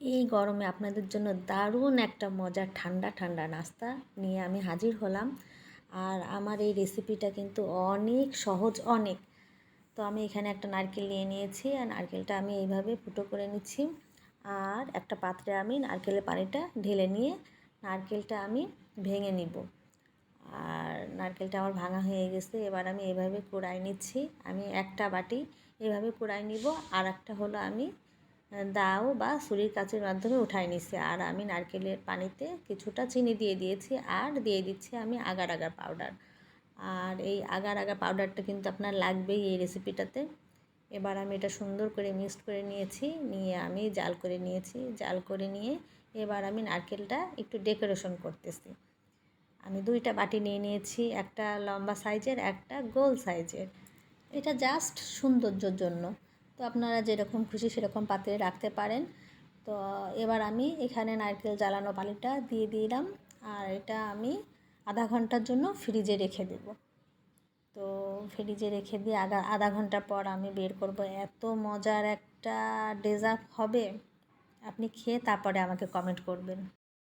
এই গরমে আপনাদের জন্য দারুণ একটা মজার ঠান্ডা ঠান্ডা নাস্তা নিয়ে আমি হাজির হলাম। আর আমার এই রেসিপিটা কিন্তু অনেক সহজ, অনেক। তো আমি এখানে একটা নারকেল নিয়ে নিয়েছি। আর নারকেলটা আমি এইভাবে ফুটো করে নিচ্ছি। আর একটা পাত্রে আমি নারকেলের পানিটা ঢেলে নিয়ে নারকেলটা আমি ভেঙে নিব। আর নারকেলটা আমার ভাঙা হয়ে গেছে। এবার আমি এভাবে কুড়াই নিচ্ছি। আমি একটা বাটি এভাবে কুড়াই নিব। আর একটা হলো আমি দাও বা ছুরির কাছের মাধ্যমে উঠাই নিচ্ছি আর আমি নারকেলের পানিতে কিছুটা চিনি দিয়ে দিয়েছি আর দিয়ে দিচ্ছি আমি আগার আগার পাউডার আর এই আগার আগার পাউডারটা কিন্তু আপনার লাগবেই এই রেসিপিটাতে এবার আমি এটা সুন্দর করে মিক্সড করে নিয়েছি, নিয়ে আমি জাল করে নিয়েছি। জাল করে নিয়ে এবার আমি নারকেলটা একটু ডেকোরেশন করতেছি। আমি দুইটা বাটি নিয়ে নিয়েছি, একটা লম্বা সাইজের একটা গোল সাইজের এটা জাস্ট সৌন্দর্যর জন্য। তো আপনারা যেরকম খুশি সেরকম পাত্রে রাখতে পারেন। তো এবার আমি এখানে নারকেল জ্বালানো পানিটা দিয়ে দিলাম। আর এটা আমি আধা ঘণ্টার জন্য ফ্রিজে রেখে দেব। তো ফ্রিজে রেখে দিয়ে আধা আধা ঘণ্টা পর আমি বের করব। এত মজার একটা ডেজার্ট হবে। আপনি খেয়ে তারপরে আমাকে কমেন্ট করবেন।